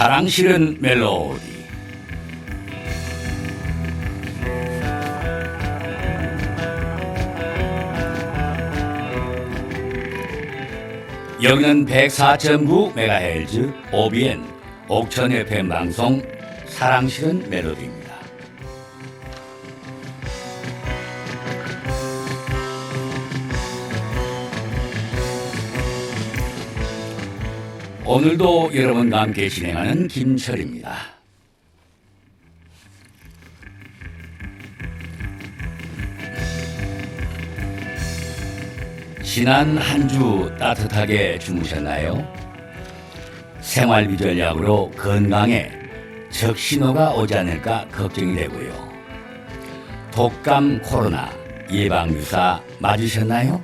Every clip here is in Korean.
사랑 실은 멜로디 여기는 104.9MHz OBN 옥천 FM 방송 사랑 실은 멜로디입니다. 오늘도 여러분과 함께 진행하는 김철입니다. 지난 한 주 따뜻하게 주무셨나요? 생활비 전략으로 건강에 적신호가 오지 않을까 걱정이 되고요. 독감 코로나 예방주사 맞으셨나요?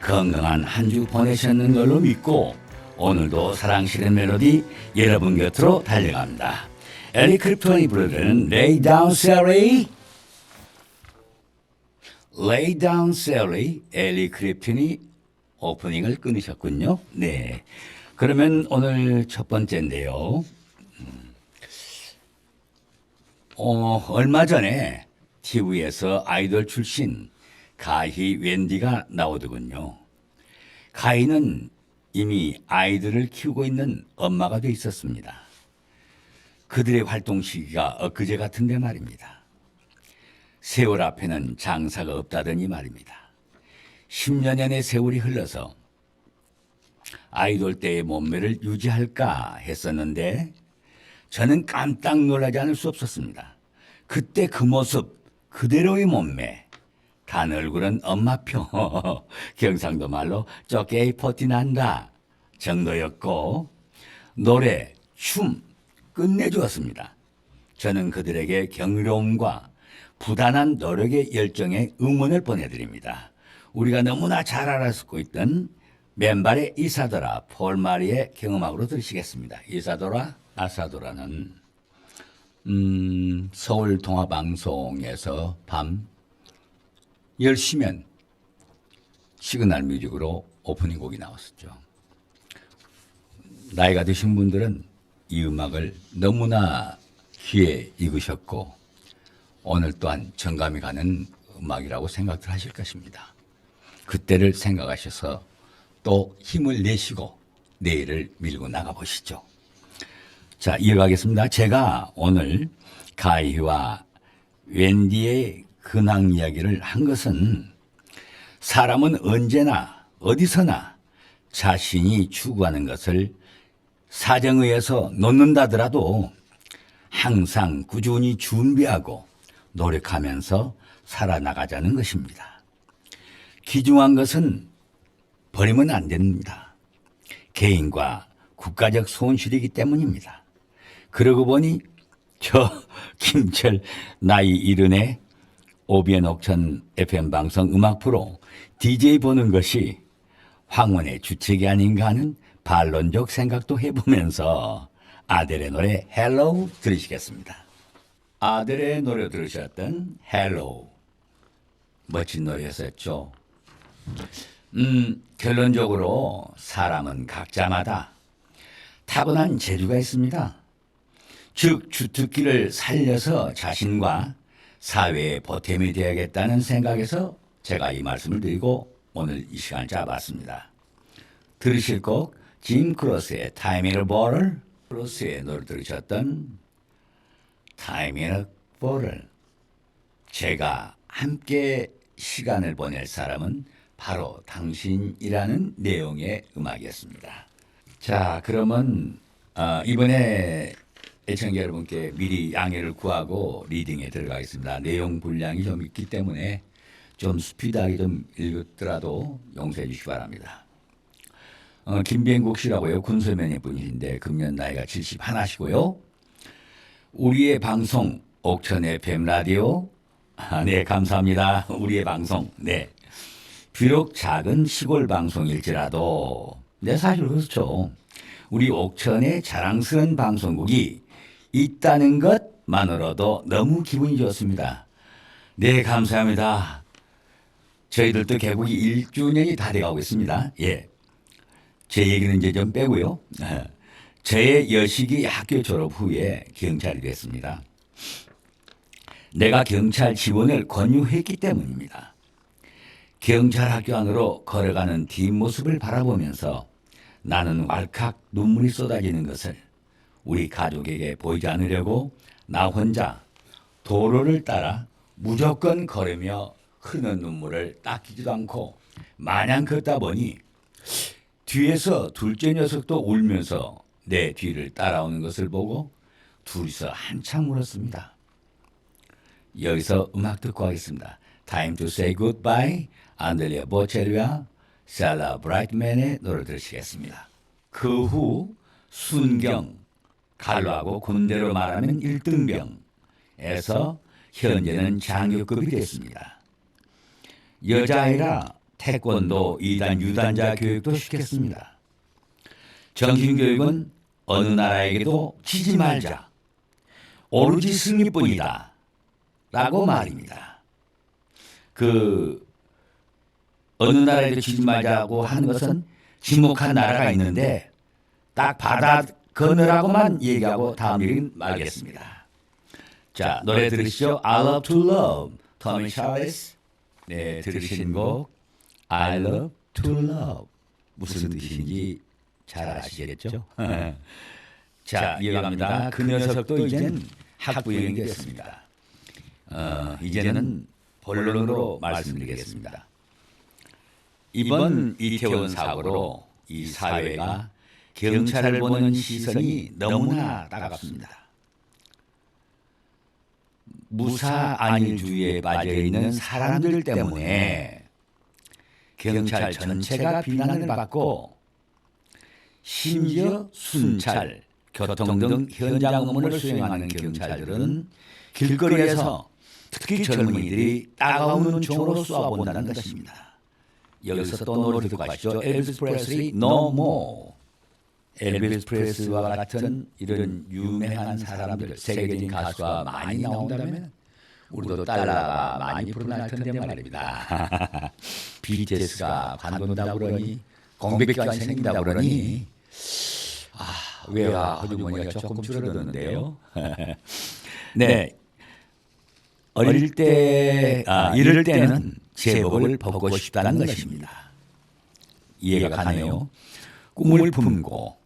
건강한 한 주 보내셨는 걸로 믿고 오늘도 사랑 실은 멜로디 여러분 곁으로 달려갑니다. 엘리 크립톤이 부르는 Lay Down Sally Lay Down Sally 엘리 크립톤이 오프닝을 끊으셨군요. 네. 그러면 오늘 첫 번째인데요. 음. 어, 얼마 전에 TV에서 아이돌 출신 가희 웬디가 나오더군요. 가희는 이미 아이들을 키우고 있는 엄마가 돼 있었습니다. 그들의 활동 시기가 엊그제 같은데 말입니다. 세월 앞에는 장사가 없다더니 말입니다. 10년여의 세월이 흘러서 아이돌 때의 몸매를 유지할까 했었는데 저는 깜짝 놀라지 않을 수 없었습니다. 그때 그 모습 그대로의 몸매 단 얼굴은 엄마표 경상도 말로 쪼개이 포티 난다 정도였고 노래 춤 끝내주었습니다. 저는 그들에게 경이로움과 부단한 노력의 열정에 응원을 보내드립니다. 우리가 너무나 잘 알아듣고 있던 맨발의 이사도라 폴마리의 경음악으로 들으시겠습니다. 이사도라 아사도라는 음, 서울 동화방송에서 밤 10시면 시그널 뮤직으로 오프닝 곡이 나왔었죠. 나이가 드신 분들은 이 음악을 너무나 귀에 익으셨고 오늘 또한 정감이 가는 음악이라고 생각들 하실 것입니다. 그때를 생각하셔서 또 힘을 내시고 내일을 밀고 나가 보시죠. 자, 이어가겠습니다. 제가 오늘 가희와 웬디의 근황 이야기를 한 것은 사람은 언제나 어디서나 자신이 추구하는 것을 사정의해서 놓는다더라도 항상 꾸준히 준비하고 노력하면서 살아나가자는 것입니다. 귀중한 것은 버리면 안 됩니다. 개인과 국가적 손실이기 때문입니다. 그러고 보니 저 김철 나이 이른에 오비엔 옥천 FM 방송 음악 프로 DJ 보는 것이 황혼의 주책이 아닌가 하는 반론적 생각도 해보면서 아델의 노래 헬로우 들으시겠습니다. 아델의 노래 들으셨던 헬로우 멋진 노래였었죠. 음, 결론적으로 사람은 각자마다 타고난 재주가 있습니다. 즉 주특기를 살려서 자신과 사회에 보탬이 되어야겠다는 생각에서 제가 이 말씀을 드리고 오늘 이 시간 잡았습니다. 들으실 곡짐 크로스의 타이밍을 보를 크로스의 노래 들으셨던 타이밍을 보를 제가 함께 시간을 보낼 사람은 바로 당신이라는 내용의 음악이었습니다. 자, 그러면 어, 이번에 애청자 여러분께 미리 양해를 구하고 리딩에 들어가겠습니다. 내용 분량이 좀 있기 때문에 좀 스피드하게 좀 읽었더라도 용서해 주시기 바랍니다. 어, 김병국 씨라고요. 군소면의 분이신데 금년 나이가 71시고요. 우리의 방송 옥천의 뱀 라디오 아, 네 감사합니다. 우리의 방송 네 비록 작은 시골 방송일지라도 네 사실 그렇죠. 우리 옥천의 자랑스러운 방송국이 있다는 것만으로도 너무 기분이 좋습니다. 네 감사합니다. 저희들도 개국이 1주년이 다 돼가고 있습니다. 예. 제 얘기는 이제 좀 빼고요. 제 여식이 학교 졸업 후에 경찰이 됐습니다. 내가 경찰 지원을 권유했기 때문입니다. 경찰 학교 안으로 걸어가는 뒷모습을 바라보면서 나는 왈칵 눈물이 쏟아지는 것을 우리 가족에게 보이지 않으려고 나 혼자 도로를 따라 무조건 걸으며 흐르는 눈물을 닦이지도 않고 마냥 걷다 보니 뒤에서 둘째 녀석도 울면서 내 뒤를 따라오는 것을 보고 둘이서 한참 울었습니다. 여기서 음악 듣고 하겠습니다. Time to say goodbye. 안델리아 보체리와 셀라 브라이트맨의 노래 들으시겠습니다. 그 후 순경, 갈로하고 군대로 말하면 1등병에서 현재는 장교급이 됐습니다. 여자아이라 태권도 2단 유단자 교육도 시켰습니다. 정신교육은 어느 나라에게도 치지 말자. 오로지 승리뿐이다. 라고 말입니다. 그 어느 나라에도 치지 말자고 하는 것은 침묵한 나라가 있는데 딱 바다 건너라고만 얘기하고 다음 얘기는 말겠습니다. 자 노래 들으시죠. I love to love. 터미 샬레스. 네 들으신 곡 I love to love. 무슨 뜻인지 잘 아시겠죠? 자 이어갑니다. 그 녀석도 이젠 학부형이 됐습니다. 어, 이제는 본론으로 말씀드리겠습니다. 이번 이태원 사고로 이 사회가 경찰을 보는 시선이 너무나 따갑습니다. 무사 안일주의에 빠져 있는 사람들 때문에 경찰 전체가 비난을 받고 심지어 순찰, 교통 등 현장 업무를 수행하는 경찰들은 길거리에서 특히 젊은이들이 따가운 눈총으로 쏘아본다는 것입니다. 여기서 또 노래 듣고 가시죠. 엘비스 프레슬리 No More. 엘비스 프레슬리와 같은 이런 유명한 사람들, 세계적인 가수가 많이 나온다면 우리도 달러가 많이 불어날 텐데 말입니다. BTS가 관둔다 그러니 공백기가 생긴다 그러니 아, 외화 허주머니가 조금 줄어드는데요. 네. 어릴 때, 아, 이럴 때는 제복을 벗고 싶다는 것입니다. 이해가 가네요. 꿈을 품고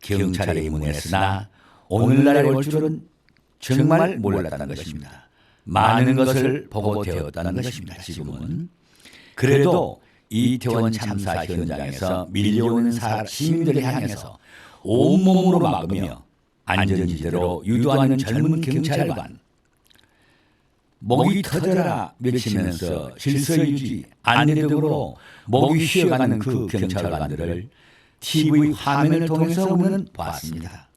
경찰에 입문했으나 오늘날에 올 줄은 정말 몰랐다는 것입니다. 많은 것을 보고 되었다는 것입니다. 지금은 그래도 이태원 참사 현장에서 밀려오는 사- 시민들을 향해서 온몸으로 막으며 안전지대로 유도하는 젊은 경찰관 목이 터져라 외치면서 질서유지 안내력으로 목이 쉬어가는 그 경찰관들을 TV 화면을 통해서 우리는 봤습니다.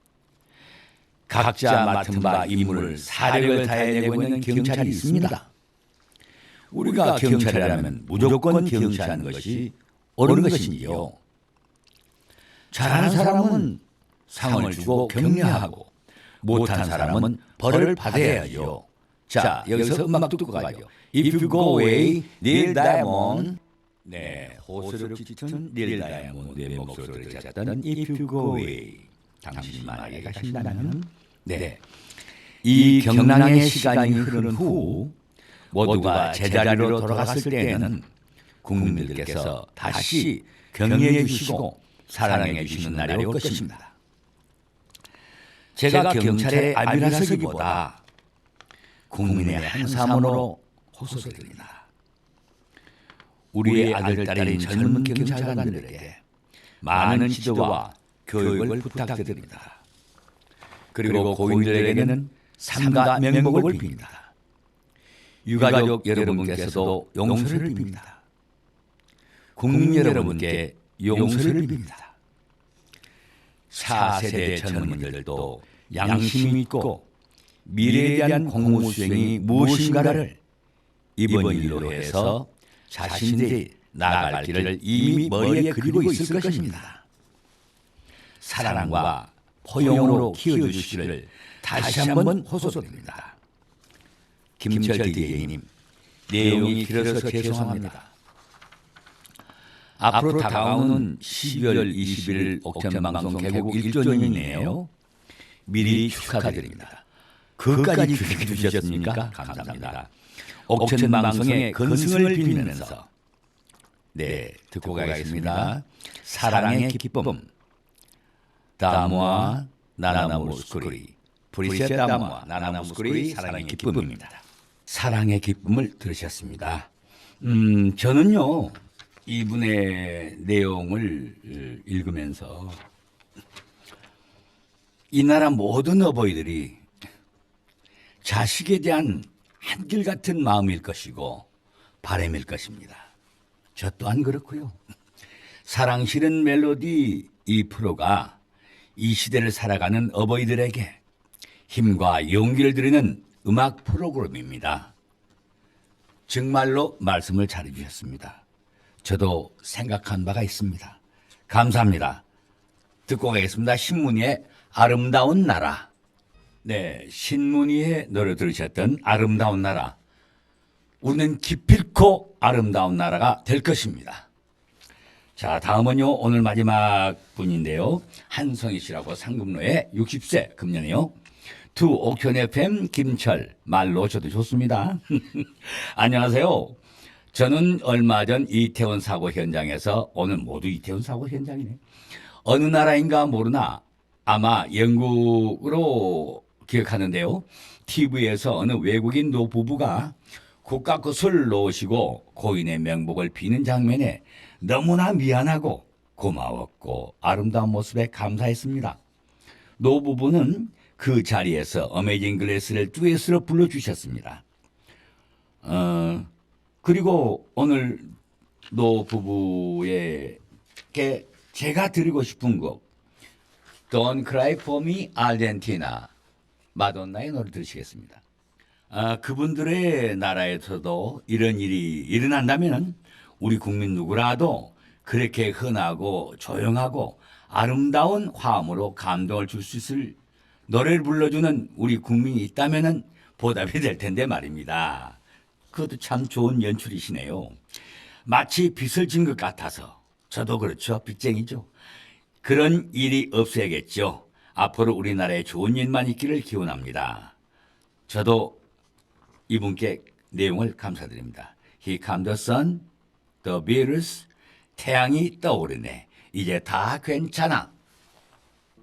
각자 맡은 바 임무를 사력을 다해내고 있는 경찰이 있습니다. 우리가 경찰이라면 무조건 경시하는 것이 옳은 것이지요. 잘하는 사람은 상을 주고 격려하고 못한 사람은 벌을 받아야죠. 자, 여기서 음악 듣고 가죠. If you go away, 닐 다이아몬드. 네, 호소력 짙은 닐 다이아몬드의 목소리를 찾았던 If you go away. 당신이 만약에 가신다면 네. 이 경랑의 시간이 흐른 후 모두가 제자리로 돌아갔을 때에는 국민들께서 다시 격려해 주시고 사랑해 주시는 날이 올 것입니다. 제가 경찰의 아비라서기보다 국민의 한 사람으로 호소드립니다. 우리의 아들, 딸인 젊은 경찰관들에게 많은 지도와 교육을 부탁드립니다. 그리고 고인들에게는 삼가 명목을 빕니다. 유가족 여러분께서도 용서를 빕니다. 국민 여러분께 용서를 빕니다. 4세대 젊은이들도 양심이 있고 미래에 대한 공무 수행이 무엇인가를 이번 일로 해서 자신들이 나아갈 길을 이미 머리에 그리고 있을 것입니다. 사랑과 포용으로 키워주시기를 다시 한번 호소드립니다. 김철 DA님, 내용이 길어서 죄송합니다. 앞으로 다가오는 12월 21일 옥천 방송 개국 1조년이네요. 미리 축하드립니다. 그까지 기획해 주셨습니까? 감사합니다. 옥천 방송의 건승을 빌면서. 네 듣고 가겠습니다. 사랑의 기쁨. 다모아 나나무스쿠리. 브리셋 다모아 나나무스쿠리 사랑의 기쁨입니다. 사랑의 기쁨을 들으셨습니다. 음 저는요 이분의 내용을 어, 읽으면서 이 나라 모든 어버이들이 자식에 대한 한결같은 마음일 것이고 바람일 것입니다. 저 또한 그렇고요. 사랑 실은 멜로디 이 프로가 이 시대를 살아가는 어버이들에게 힘과 용기를 드리는 음악 프로그램입니다. 정말로 말씀을 잘해주셨습니다. 저도 생각한 바가 있습니다. 감사합니다. 듣고 가겠습니다. 신문이의 아름다운 나라. 네, 신문이의 노래 들으셨던 아름다운 나라. 우리는 기필코 아름다운 나라가 될 것입니다. 자, 다음은요, 오늘 마지막 분인데요. 한성희 씨라고 상금로의 60세 금년이요. 투 옥현 FM 김철 말로 저도 좋습니다. 안녕하세요. 저는 얼마 전 이태원 사고 현장에서 오늘 모두 이태원 사고 현장이네. 어느 나라인가 모르나 아마 영국으로 기억하는데요. TV에서 어느 외국인 노부부가 국가 것을 놓으시고 고인의 명복을 비는 장면에 너무나 미안하고 고마웠고 아름다운 모습에 감사했습니다. 노부부는 그 자리에서 어메이징 글래스를 듀엣으로 불러주셨습니다. 어, 그리고 오늘 노부부에게 제가 드리고 싶은 곡 Don't Cry For Me Argentina 마돈나의 노래 들으시겠습니다. 아, 그분들의 나라에서도 이런 일이 일어난다면 우리 국민 누구라도 그렇게 흔하고 조용하고 아름다운 화음으로 감동을 줄 수 있을 노래를 불러주는 우리 국민이 있다면 보답이 될 텐데 말입니다. 그것도 참 좋은 연출이시네요. 마치 빚을 진 것 같아서 저도 그렇죠. 빚쟁이죠. 그런 일이 없어야겠죠. 앞으로 우리나라에 좋은 일만 있기를 기원합니다. 저도 이분께 내용을 감사드립니다. He come the sun, the Beatles, 태양이 떠오르네. 이제 다 괜찮아.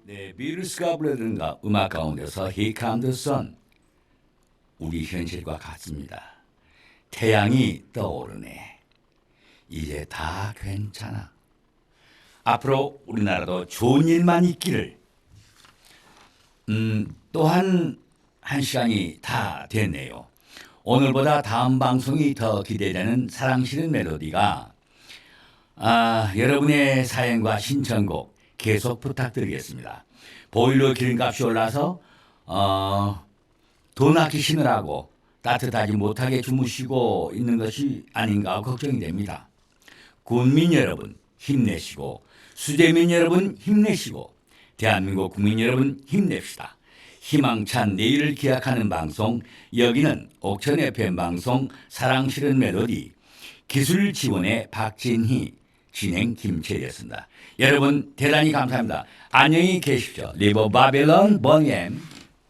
네, 비루스가 부르는가 음악 가운데서 He come the sun. 우리 현실과 같습니다. 태양이 떠오르네. 이제 다 괜찮아. 앞으로 우리나라도 좋은 일만 있기를. 음, 또한 한 시간이 다 됐네요. 오늘보다 다음 방송이 더 기대되는 사랑 실은 멜로디가 아, 여러분의 사연과 신청곡 계속 부탁드리겠습니다. 보일러 기름값이 올라서 어, 돈 아끼시느라고 따뜻하지 못하게 주무시고 있는 것이 아닌가 걱정이 됩니다. 국민 여러분 힘내시고 수재민 여러분 힘내시고 대한민국 국민 여러분 힘냅시다. 희망찬 내일을 기약하는 방송 여기는 옥천 FM 방송 사랑 실은 멜로디 기술 지원의 박진희 진행 김철이었습니다. 여러분 대단히 감사합니다. 안녕히 계십시오. 리버 바빌론 번엠